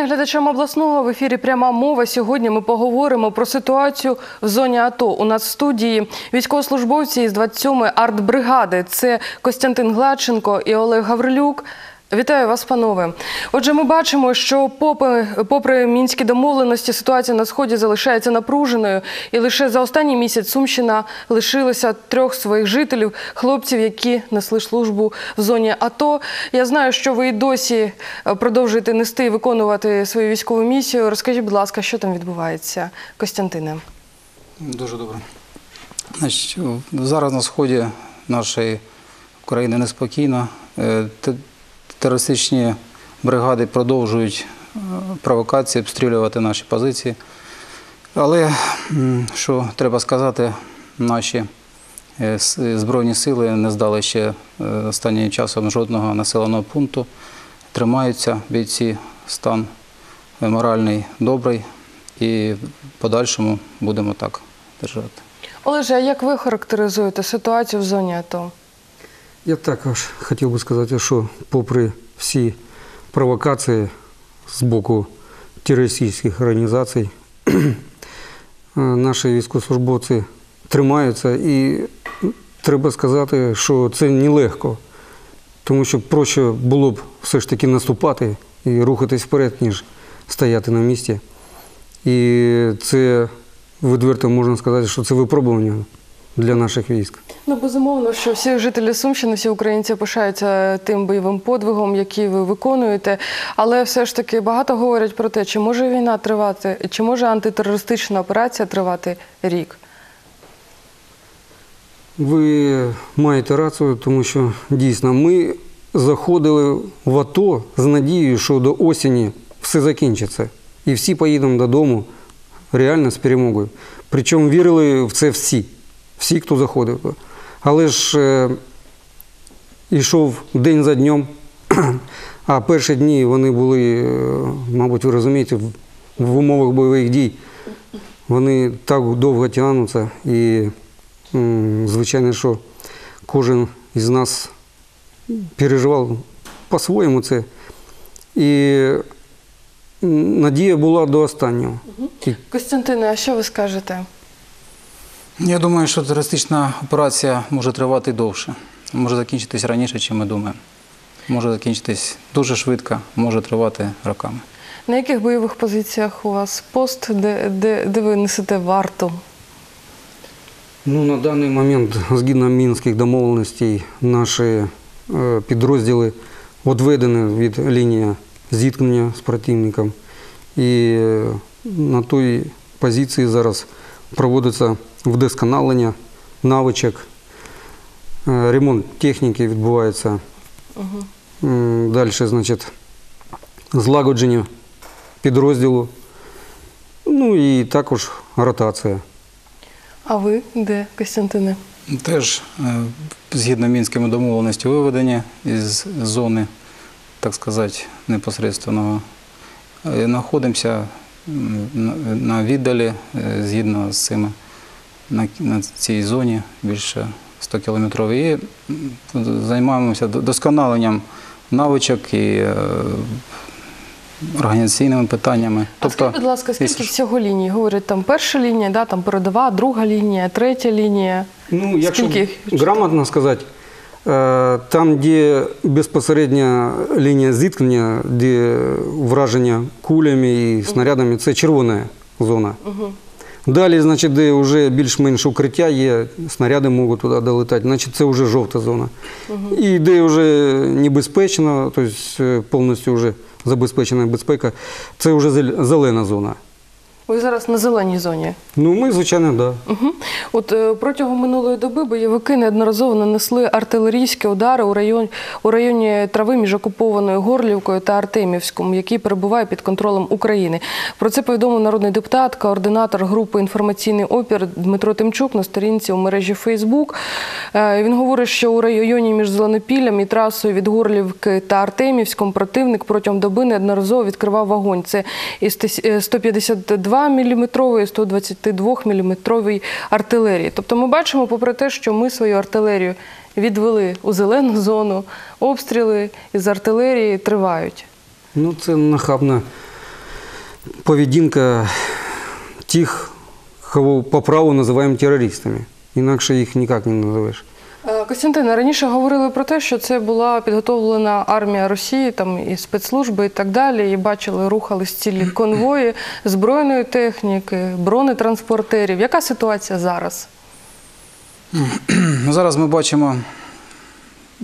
Вітання глядачам обласного в ефірі пряма мова. Сьогодні ми поговоримо про ситуацію в зоні АТО. У нас в студії військовослужбовці із 27-ї артбригади. Це Костянтин Гладченко і Олег Гаврилюк. Вітаю вас, панове. Отже, ми бачимо, що попри, попри мінські домовленості, ситуація на сході залишається напруженою, і лише за останній місяць Сумщина лишилася трьох своїх жителів, хлопців, які несли службу в зоні АТО. Я знаю, що ви і досі е, продовжуєте нести і виконувати свою військову місію. Розкажіть, будь ласка, що там відбувається, Костянтине? Дуже добре. Значить, зараз на сході нашої України неспокійно. Те- Терористичні бригади продовжують е, провокації, обстрілювати наші позиції. Але, що треба сказати, наші е, Збройні сили не здали ще е, останнім часом жодного населеного пункту. Тримаються бійці, стан моральний добрий і в подальшому будемо так держати. Олеже, а як ви характеризуєте ситуацію в зоні АТО? Я також хотів би сказати, що попри всі провокації з боку терористичних організацій, наші військовослужбовці тримаються і треба сказати, що це нелегко, тому що проще було б все ж таки наступати і рухатись вперед, ніж стояти на місці. І це відверто можна сказати, що це випробування для наших військ. Ну, безумовно, що всі жителі Сумщини, всі українці пишаються тим бойовим подвигом, який ви виконуєте. Але все ж таки багато говорять про те, чи може війна тривати, чи може антитерористична операція тривати рік. Ви маєте рацію, тому що дійсно ми заходили в АТО з надією, що до осені все закінчиться. І всі поїдемо додому реально з перемогою. Причому вірили в це всі, всі, хто заходив. Але ж е, йшов день за днем, а перші дні вони були, е, мабуть, ви розумієте, в, умовах бойових дій. Вони так довго тягнуться і Звичайно, що кожен із нас переживав по-своєму це. І надія була до останнього. Костянтине, а що ви скажете? Я думаю, що терористична операція може тривати довше, може закінчитись раніше, ніж ми думаємо. Може закінчитись дуже швидко, може тривати роками. На яких бойових позиціях у вас пост, де, де, де ви несете варту? Ну, на даний момент, згідно мінських домовленостей, наші е, підрозділи відведені від лінії зіткнення з противником. І е, на той позиції зараз проводиться вдосконалення навичок, е, ремонт техніки відбувається. М, Далі, значить, злагодження підрозділу, ну і також ротація. А ви де, Костянтине? Теж е, згідно мінськими домовленостями виведені із зони, так сказати, непосередственного. Е, Знаходимося на- віддалі згідно з цими на, на цій зоні більше 100 кілометрів. І займаємося досконаленням навичок і е, організаційними питаннями. А скажіть, будь ласка, скільки якщо- всього ліній? Говорять, там перша лінія, да, там передова, друга лінія, третя лінія. Ну, якщо Скільки їх? грамотно сказати, е, там, де безпосередня лінія зіткнення, де враження кулями і снарядами, це червона зона. Далі, значить, де вже більш-менш укриття є, снаряди можуть туди долетати, значить це вже жовта зона. І де вже небезпечно, тобто е, повністю вже забезпечена безпека, це вже зел- зелена зона. Ви зараз на зеленій зоні. Ну, ми, звичайно, так. Да. Угу. От е, протягом минулої доби бойовики неодноразово нанесли артилерійські удари у районі, у районі трави між окупованою Горлівкою та Артемівськом, який перебуває під контролем України. Про це повідомив народний депутат, координатор групи інформаційний опір Дмитро Тимчук на сторінці у мережі Фейсбук. Е, Він говорить, що у районі між Зеленопіллям і трасою від Горлівки та Артемівськом противник протягом доби неодноразово відкривав вогонь. Це із 152 мм 122 мм артилерії. Тобто ми бачимо, попри те, що ми свою артилерію відвели у зелену зону, обстріли із артилерії тривають. Ну, це нахабна поведінка тих, кого по праву називаємо терористами. Інакше їх ніяк не називаєш. Костянтине, раніше говорили про те, що це була підготовлена армія Росії, там і спецслужби, і так далі. І бачили, рухались цілі конвої збройної техніки, бронетранспортерів. Яка ситуація зараз? Ну, Зараз ми бачимо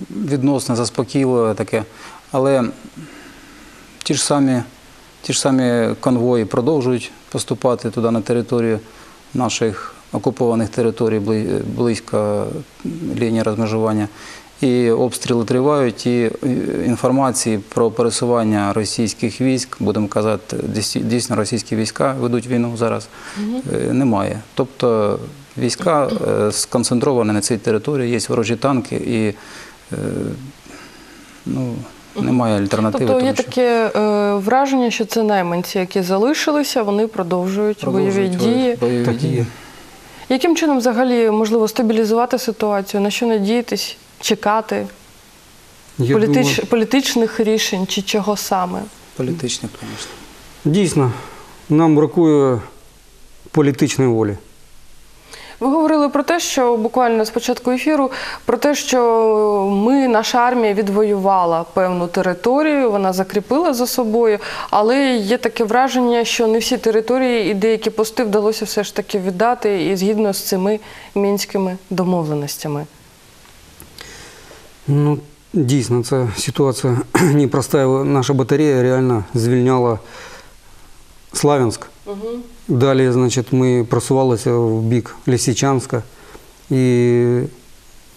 відносно заспокійливе таке, але ті ж самі, ті ж самі конвої продовжують поступати туди на територію наших окупованих територій бли- близько лінії розмежування. І обстріли тривають, і е, інформації про пересування російських військ, будемо казати, дійсно російські війська ведуть війну зараз, е, немає. Тобто війська е, сконцентровані на цій території, є ворожі танки і ну, немає альтернативи. Тобто є тому що таке е, враження, що це найманці, які залишилися, вони продовжують, бойові продовжують дії. бойові дії. Яким чином взагалі можливо стабілізувати ситуацію? На що надіятись, чекати Я Політич... думаю, політичних рішень чи чого саме? Політичних, звісно. дійсно, нам бракує політичної волі. Ви говорили про те, що буквально з початку ефіру, про те, що ми, наша армія відвоювала певну територію, вона закріпила за собою, але є таке враження, що не всі території і деякі пости вдалося все ж таки віддати і згідно з цими мінськими домовленостями. Ну, дійсно, це ситуація непроста. Наша батарея реально звільняла Славянськ. Далі, значить, ми просувалися в бік Лисичанська. І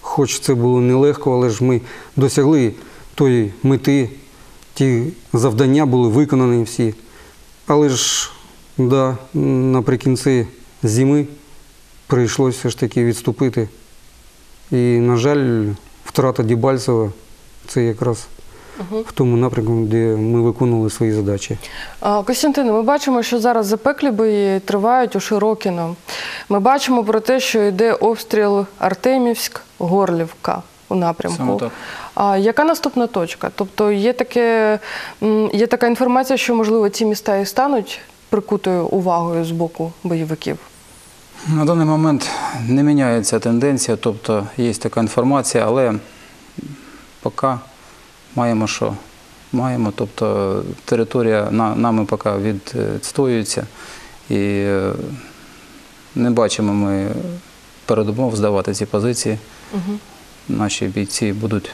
хоч це було нелегко, але ж ми досягли тої мети, ті завдання були виконані всі. Але ж, да, наприкінці зими прийшлося все ж таки відступити. І, на жаль, втрата Дібальцева це якраз в тому напрямку, де ми виконували свої задачі. А, Костянтине, ми бачимо, що зараз запеклі бої тривають у Широкіно. Ми бачимо про те, що йде обстріл Артемівськ, Горлівка у напрямку. А яка наступна точка? Тобто є, таке, є така інформація, що можливо ці міста і стануть прикутою увагою з боку бойовиків. На даний момент не міняється тенденція, тобто є така інформація, але поки маємо що? Маємо, тобто територія нами поки відстоюється і е, не бачимо ми передумов здавати ці позиції. Наші бійці будуть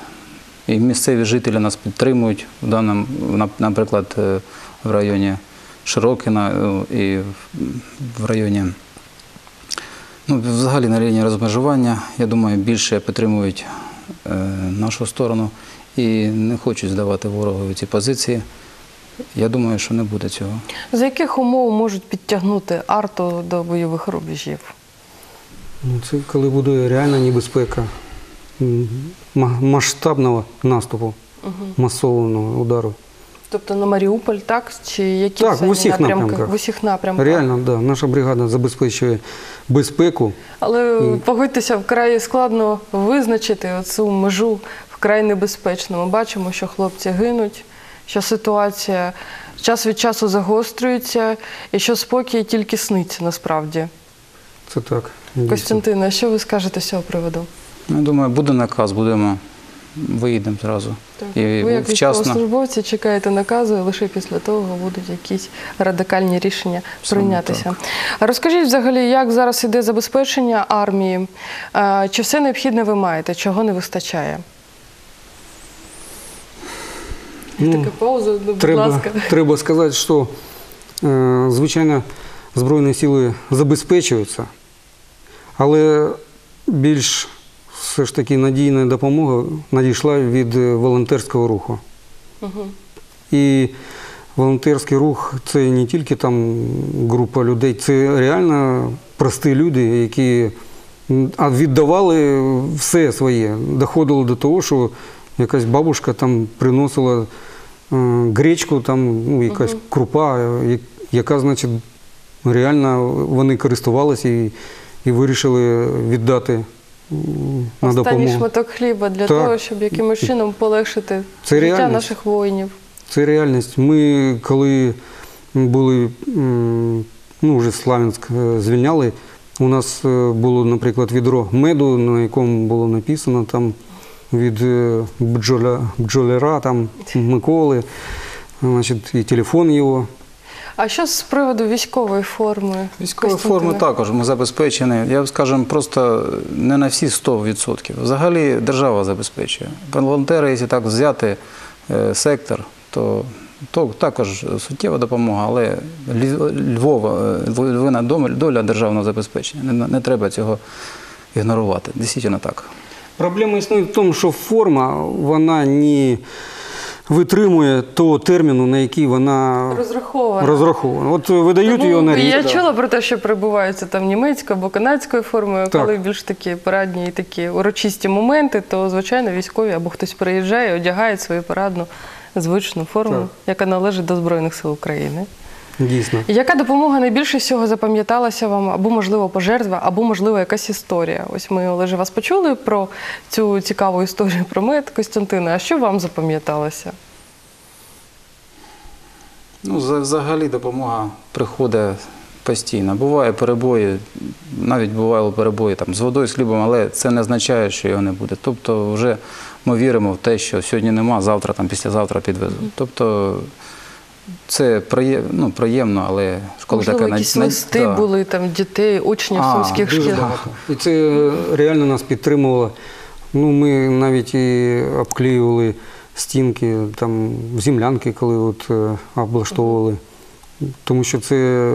і місцеві жителі нас підтримують в даному, наприклад, е, в районі Широкіна е, і в- районі. Ну, взагалі на лінії розмежування, я думаю, більше підтримують нашу сторону і не хочуть здавати ворогові ці позиції. Я думаю, що не буде цього. За яких умов можуть підтягнути арту до бойових рубежів? Ну, це коли буде реальна небезпека масштабного наступу, масованого удару. Тобто на Маріуполь, так? Чи які Так, в усіх напрямки? напрямках. В усіх напрямках. Реально, да, наша бригада забезпечує безпеку. Але погодьтеся, вкрай складно визначити цю межу вкрай небезпечно. Ми бачимо, що хлопці гинуть, що ситуація час від часу загострюється, і що спокій тільки сниться насправді. Це так. Костянтина, що ви скажете з цього приводу? Ну, Я думаю, буде наказ, будемо, виїдемо зразу. І ви, як вчасно. військовослужбовці, чекаєте наказу, і лише після того будуть якісь радикальні рішення Саме прийнятися. Розкажіть взагалі, як зараз іде забезпечення армії? Е, Чи все необхідне ви маєте? Чого не вистачає? Ну, Така пауза, будь Треба, ласка. треба сказати, що, е, звичайно, Збройні сили забезпечуються, але більш все ж таки надійна допомога надійшла від е, волонтерського руху. Мгм. І волонтерський рух це не тільки там група людей, це реально прості люди, які віддавали все своє. Доходило до того, що якась бабушка там приносила е, гречку, там, ну, якась крупа, е, яка, значить, реально вони користувалися і, і вирішили віддати на Останній допомогу. шматок хліба для Так. того, щоб якимось чином полегшити Це життя реальність. наших воїнів. це реальність. Ми коли були, ну вже Славянськ е, звільняли, у нас було, наприклад, відро меду, на якому було написано там від е, бджоля, бджоляра, там Миколи, значить, і телефон його. А що з приводу військової форми? Костянтине? форми також ми забезпечені. Я б скажемо, просто не на всі 100%. Взагалі держава забезпечує. Волонтери, якщо так взяти е, сектор, то, то також суттєва допомога, але Льв- Львова, е, Львовина доля- доля державного забезпечення. Не, не треба цього ігнорувати. Дійсно так. Проблема існує в тому, що форма вона не витримує того терміну, на який вона Розрахована. розрахована. От видають Тому його на рік. Я чула про те, що перебуваються там німецькою або канадською формою, Так. коли більш такі парадні і такі урочисті моменти, то звичайно військові або хтось приїжджає, одягають свою парадну звичну форму, Так. яка належить до Збройних сил України. Дійсно. Яка допомога найбільше всього запам'яталася вам, або можливо пожертва, або можливо якась історія? Ось ми Олеже вас почули про цю цікаву історію про мед Костянтина. А що вам запам'яталося? Ну, взагалі допомога приходить постійно. Буває перебої, навіть бували перебої там, з водою, з хлібом, але це не означає, що його не буде. Тобто вже ми віримо в те, що сьогодні нема, завтра, там, післязавтра підвезуть. Тобто це приє- ну, приємно, але коли Можливо, таке якісь листи да. були там дітей, учнів А, сумських шкіл. багато. І це реально нас підтримувало. Ну, ми навіть і обклеювали стінки, там землянки, коли от е, облаштовували. Тому що це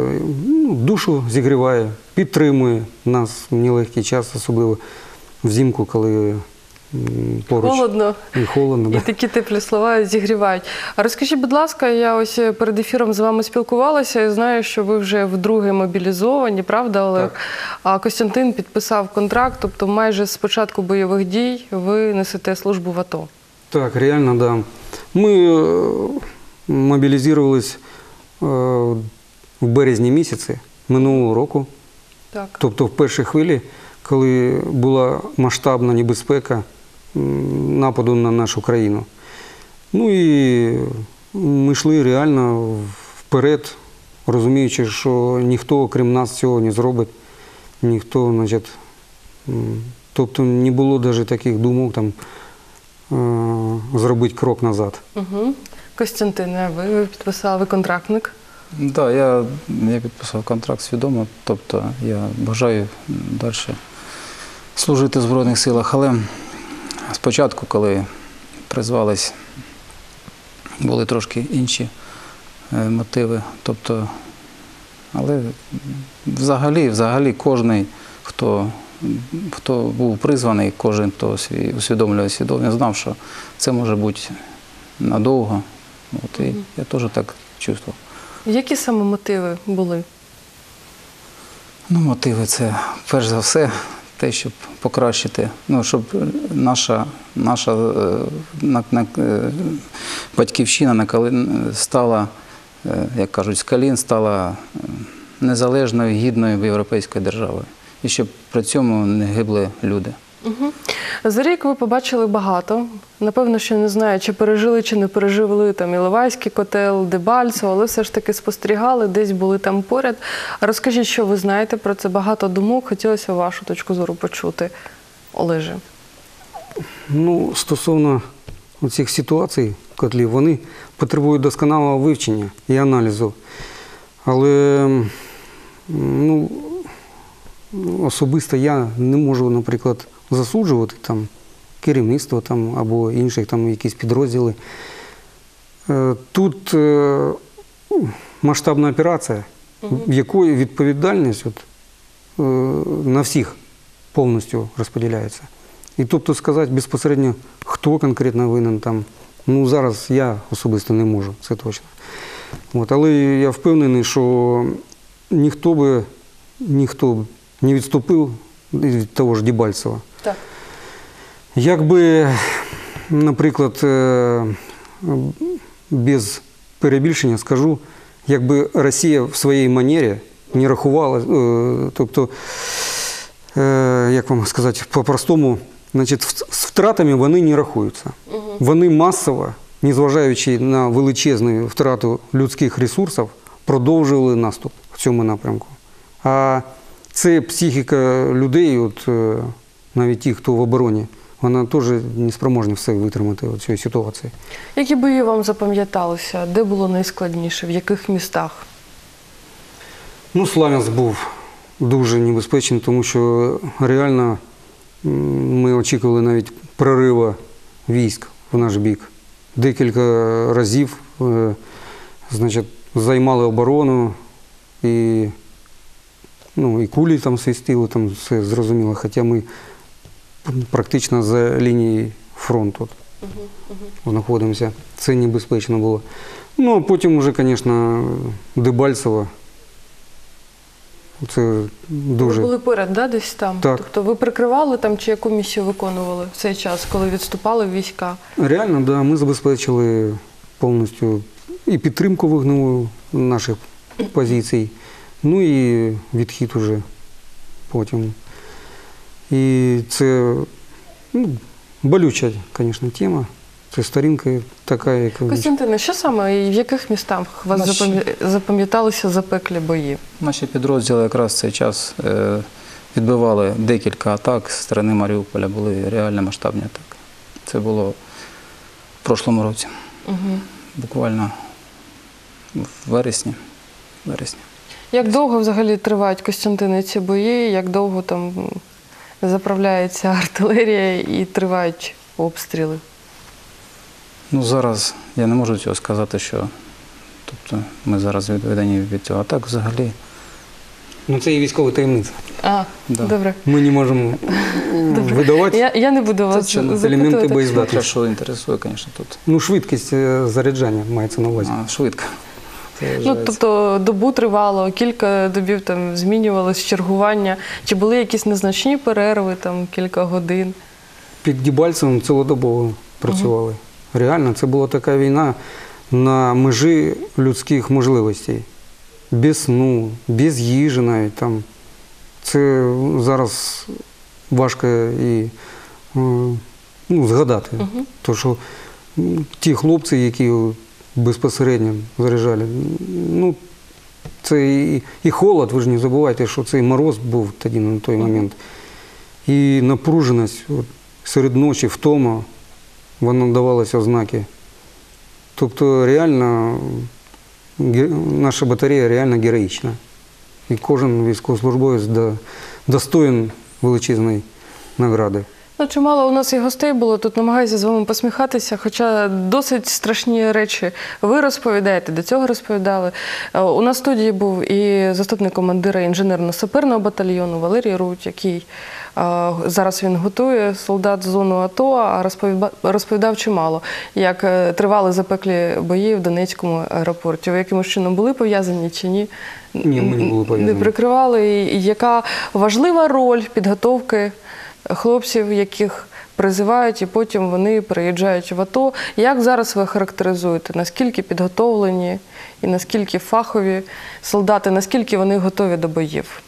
ну, душу зігріває, підтримує нас в нелегкий час, особливо взимку, коли поруч Холодно. і холодно. І Да. такі теплі слова зігрівають. А розкажіть, будь ласка, я ось перед ефіром з вами спілкувалася і знаю, що ви вже вдруге мобілізовані, правда, Олег? Так. А Костянтин підписав контракт, тобто майже з початку бойових дій ви несете службу в АТО. Так, реально, да. Мы э, мобілізувались е, в березні місяці минулого року. Так. Тобто в першій хвилі, коли була масштабна небезпека нападу на нашу країну. Ну і ми йшли реально вперед, розуміючи, що ніхто, крім нас, цього не зробить. Ніхто, значить, тобто не було навіть таких думок там е, зробити крок назад. Угу. Костянтине, а ви, ви підписали контрактник? Так, да, я, я підписав контракт свідомо, тобто я бажаю далі служити в Збройних силах, але спочатку, коли призвались, були трошки інші е, мотиви. Тобто, але взагалі, взагалі кожен, хто, хто був призваний, кожен, хто усвідомлює свідомлення, знав, що це може бути надовго. От, і я теж так чувствував. Які саме мотиви були? Ну, мотиви це перш за все те, щоб покращити, ну, щоб наша, наша е, на, на, е, батьківщина на колін стала, е, як кажуть, з колін стала незалежною, гідною європейською державою. І щоб при цьому не гибли люди. Угу. За рік ви побачили багато. Напевно, що не знаю, чи пережили, чи не пережили там Іловайський котел, Дебальцево, але все ж таки спостерігали, десь були там поряд. Розкажіть, що ви знаєте про це багато думок. Хотілося вашу точку зору почути, Олеже. Ну, стосовно цих ситуацій, котлів, вони потребують досконалого вивчення і аналізу. Але ну, особисто я не можу, наприклад, засуджувати там керівництво там, або інших там якісь підрозділи. Е, Тут е, ну, масштабна операція, в якої відповідальність от, е, на всіх повністю розподіляється. І тобто сказати безпосередньо, хто конкретно винен там, ну зараз я особисто не можу, це точно. От, але я впевнений, що ніхто би ніхто не відступив від того ж Дібальцева. Так. Якби, наприклад, е, без перебільшення скажу, якби Росія в своїй манері не рахувала, е, тобто, е, як вам сказати, по-простому, значить, з втратами вони не рахуються. Вони масово незважаючи на величезну втрату людських ресурсів, продовжували наступ в цьому напрямку. А це психіка людей, от, навіть ті, хто в обороні, вона теж не спроможна все витримати в цій ситуації. Які бої вам запам'яталися? Де було найскладніше? В яких містах? Ну, Славянськ був дуже небезпечний, тому що реально ми очікували навіть прориву військ в наш бік. Декілька разів е, значить, займали оборону і, ну, і кулі там свистіли, там все зрозуміло, хоча ми практично за лінією фронту знаходимося. Це небезпечно було. Ну, а потім вже, звісно, Дебальцево. Це дуже. Ви були поряд, да, десь там? Так. Тобто ви прикривали там чи яку місію виконували в цей час, коли відступали війська? Реально, да, ми забезпечили повністю і підтримку вогневу наших позицій, ну і відхід уже потім. І це ну, болюча, звісно, тема. Це сторінка така, яка. Костянтине, що саме і в яких містах вас Наші- запам'яталися запеклі бої? Наші підрозділи якраз в цей час е, відбивали декілька атак з сторони Маріуполя, були реально масштабні атаки. Це було в прошлому році, Угу. буквально в вересні. вересні. Як довго взагалі тривають Костянтини ці бої? Як довго там заправляється артилерія і тривають обстріли? Ну, зараз я не можу цього сказати, що тобто, ми зараз відведені від цього. А так взагалі. Ну, це і військова таємниця. А, Да. добре. Ми не можемо Добре. видавати. Я, я не буду вас. Елементи запитувати. Те, боєздатності. що інтересує, звісно, тут Ну, швидкість е, заряджання мається на увазі. а, швидко. Ну, тобто добу тривало, кілька добів там змінювалось чергування. Чи були якісь незначні перерви, там кілька годин? Під Дебальцевим цілодобово працювали. Реально, це була така війна на межі людських можливостей. Без сну, без їжі навіть там. Це зараз важко і е, ну, згадати. Мгм. То, що ті хлопці, які безпосередньо заряджали, ну, це і, і холод, ви ж не забувайте, що цей мороз був тоді на той момент. І напруженість от, серед ночі, втома, воно давалося ознаки. Тобто реально наша батарея реально героїчна. І кожен військовослужбовець до- достоїн величезної награди. Ну, чимало у нас і гостей було. Тут намагаюся з вами посміхатися, хоча досить страшні речі ви розповідаєте, до цього розповідали. Е, У нас в студії був і заступник командира інженерно-саперного батальйону Валерій Руть, який е, зараз він готує солдат з зону АТО, а розповіда- розповідав чимало, як е, тривали запеклі бої в Донецькому аеропорті. Ви якимось чином були пов'язані чи ні? Ні, ми не були пов'язані. Не прикривали. І яка важлива роль підготовки хлопців, яких призивають, і потім вони приїжджають в АТО. Як зараз ви характеризуєте, наскільки підготовлені і наскільки фахові солдати, наскільки вони готові до боїв?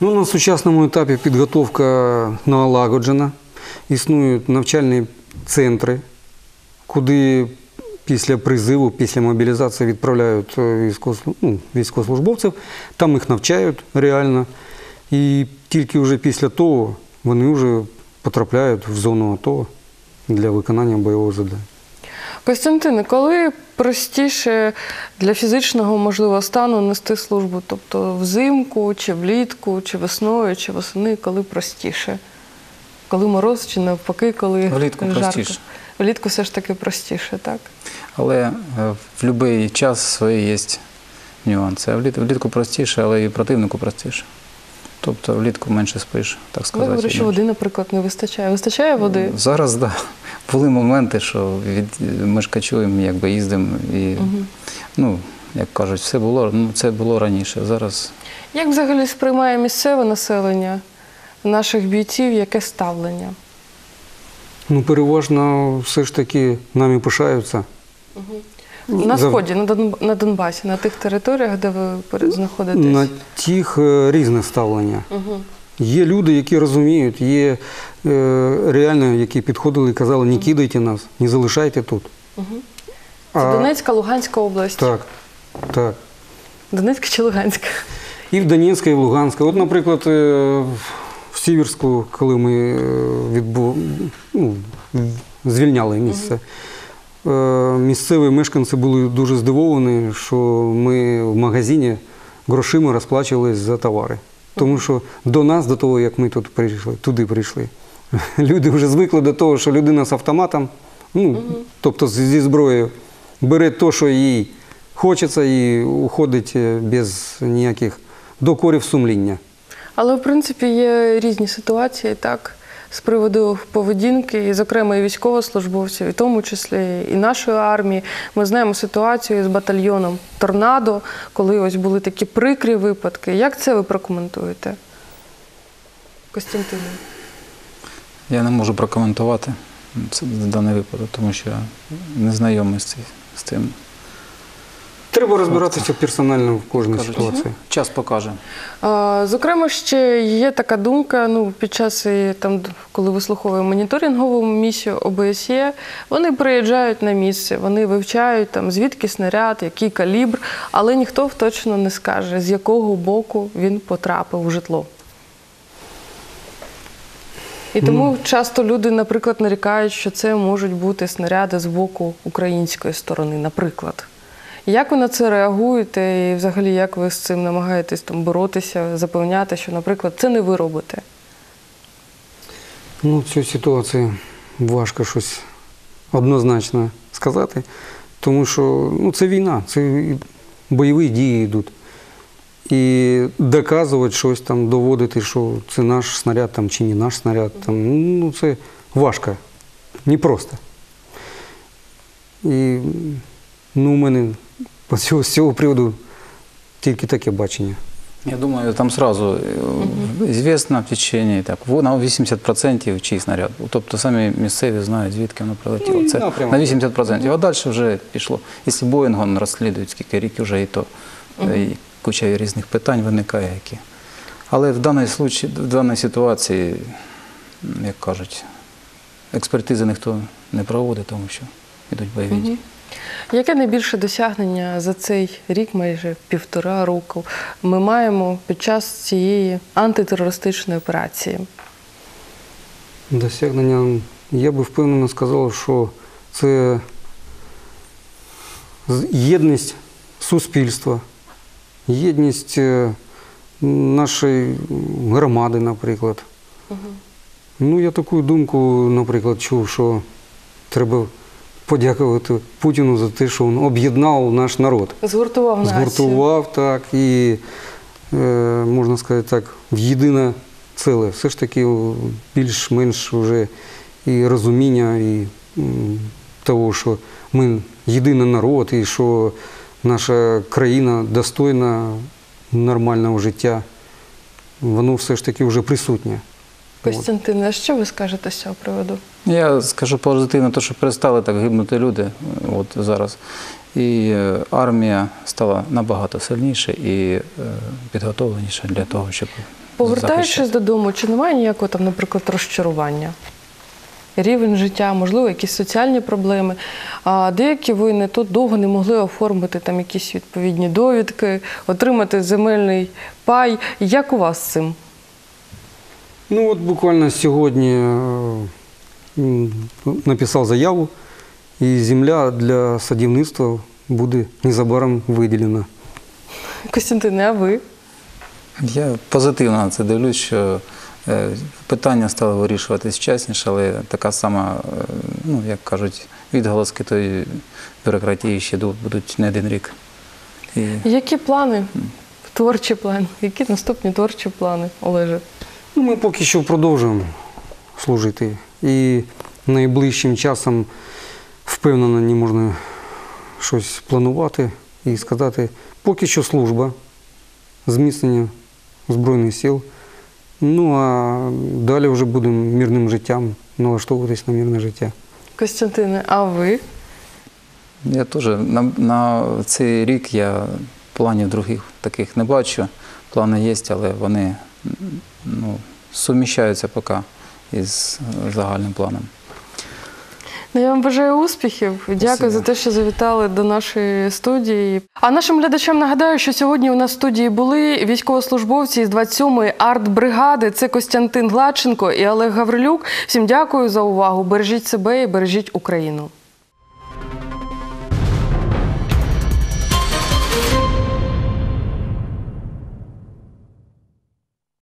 Ну, на сучасному етапі підготовка налагоджена. Існують навчальні центри, куди після призиву, після мобілізації відправляють е, ну, військовослужбовців, там їх навчають реально. І тільки вже після того вони вже потрапляють в зону АТО для виконання бойового завдання. Костянтине, коли простіше для фізичного можливо стану нести службу? Тобто взимку, чи влітку, чи весною, чи восени, коли простіше? Коли мороз, чи навпаки, коли Влітку жарко? простіше. Влітку все ж таки простіше, так? Але е, в будь-який час свої є нюанси. А влітку простіше, але і противнику простіше. Тобто влітку менше спиш, так Ви сказати. говорите, що води, наприклад, не вистачає. Вистачає води? Зараз так. Да. Були моменти, що від, ми ж качуємо, якби їздимо. І, ну, як кажуть, все було, ну, це було раніше. Зараз Як взагалі сприймає місцеве населення наших бійців, яке ставлення? Ну, переважно все ж таки нами пишаються. На За- сході, на, Дон... на Донбасі, на тих територіях, де ви пере- знаходитесь? На тих е, різне ставлення. Угу. Є люди, які розуміють, є е, реально, які підходили і казали, не кидайте нас, не залишайте тут. Це А, Донецька, Луганська область. Так, так. Донецька чи Луганська? І в Донецька, і в Луганська. От, наприклад, е, в Сіверську, коли ми е, відбу... ну, звільняли місце, місцеві мешканці були дуже здивовані, що ми в магазині грошима розплачувалися за товари. Тому що до нас, до того, як ми тут прийшли, туди прийшли, люди вже звикли до того, що людина з автоматом, ну, тобто зі зброєю, бере те, що їй хочеться, і уходить е, без ніяких докорів сумління. Але в принципі є різні ситуації, так, з приводу поведінки, і, зокрема, і військовослужбовців, і в тому числі і нашої армії. Ми знаємо ситуацію з батальйоном Торнадо, коли ось були такі прикрі випадки. Як це ви прокоментуєте? Костянтине? Я не можу прокоментувати це даний випадок, тому що я не знайомий з цим. Треба розбиратися персонально в кожній Кажуть, ситуації. Час покаже. А, Зокрема, ще є така думка. Ну, під час там, коли вислуховуємо моніторингову місію ОБСЄ, вони приїжджають на місце, вони вивчають там звідки снаряд, який калібр, але ніхто точно не скаже, з якого боку він потрапив у житло. І тому часто люди, наприклад, нарікають, що це можуть бути снаряди з боку української сторони, наприклад. Як ви на це реагуєте і взагалі як ви з цим намагаєтесь там боротися, запевняти, що, наприклад, це не ви робите? Ну, в цій ситуації важко щось однозначно сказати, тому що ну, це війна, це бойові дії йдуть. І доказувати щось там, доводити, що це наш снаряд там, чи не наш снаряд, там, ну, це важко, непросто. І ну, у мене з цього приводу тільки таке бачення. Я думаю, там сразу е, звісно в течение так, на 80% чий снаряд. Тобто самі місцеві знають, звідки воно прилетіло. Ну, Це на 80%. А далі вже пішло. Якщо Боїнг он розслідують, скільки років вже і то е, і куча різних питань виникає. Які. Але в даній, в даній ситуації, як кажуть, експертизи ніхто не проводить, тому що йдуть бойові дії. Яке найбільше досягнення за цей рік, майже півтора року, ми маємо під час цієї антитерористичної операції? Досягнення, я би впевнено сказав, що це єдність суспільства, єдність е, нашої громади, наприклад. Ну, я таку думку, наприклад, чув, що треба подякувати Путіну за те, що він об'єднав наш народ. Згуртував націю. Згуртував так і, е, можна сказати так, в єдине ціле. Все ж таки більш-менш вже і розуміння, і того, що ми єдиний народ, і що наша країна достойна нормального життя, воно все ж таки вже присутнє. Костянтине, а що ви скажете з цього приводу? Я скажу позитивно, те, що перестали так гибнути люди от зараз. І е, армія стала набагато сильніше і е, підготовленіша для того, щоб Повертаючись захищати. додому, чи немає ніякого там, наприклад, розчарування? Рівень життя, можливо, якісь соціальні проблеми. А деякі воїни тут довго не могли оформити там якісь відповідні довідки, отримати земельний пай. Як у вас з цим? Ну от буквально сьогодні е, написав заяву, і земля для садівництва буде незабаром виділена. Костянтине, а ви? Я позитивно на це дивлюсь, що е, питання стало вирішуватись вчасніше, але така сама, е, ну як кажуть, відголоски тої бюрократії ще будуть не один рік. І Які плани? Творчі плани? Які наступні творчі плани, Олеже? Ну, ми поки що продовжуємо служити. І найближчим часом впевнено не можна щось планувати і сказати. Поки що служба, зміцнення Збройних сил. Ну а далі вже будемо мирним життям налаштовуватись на мирне життя. Костянтине, а ви? Я теж на, на цей рік я планів других таких не бачу. Плани є, але вони ну, суміщаються поки із загальним планом. Ну, я вам бажаю успіхів. Дякую Спасибо. за те, що завітали до нашої студії. А нашим глядачам нагадаю, що сьогодні у нас в студії були військовослужбовці з 27-ї артбригади. Це Костянтин Гладченко і Олег Гаврилюк. Всім дякую за увагу. Бережіть себе і бережіть Україну.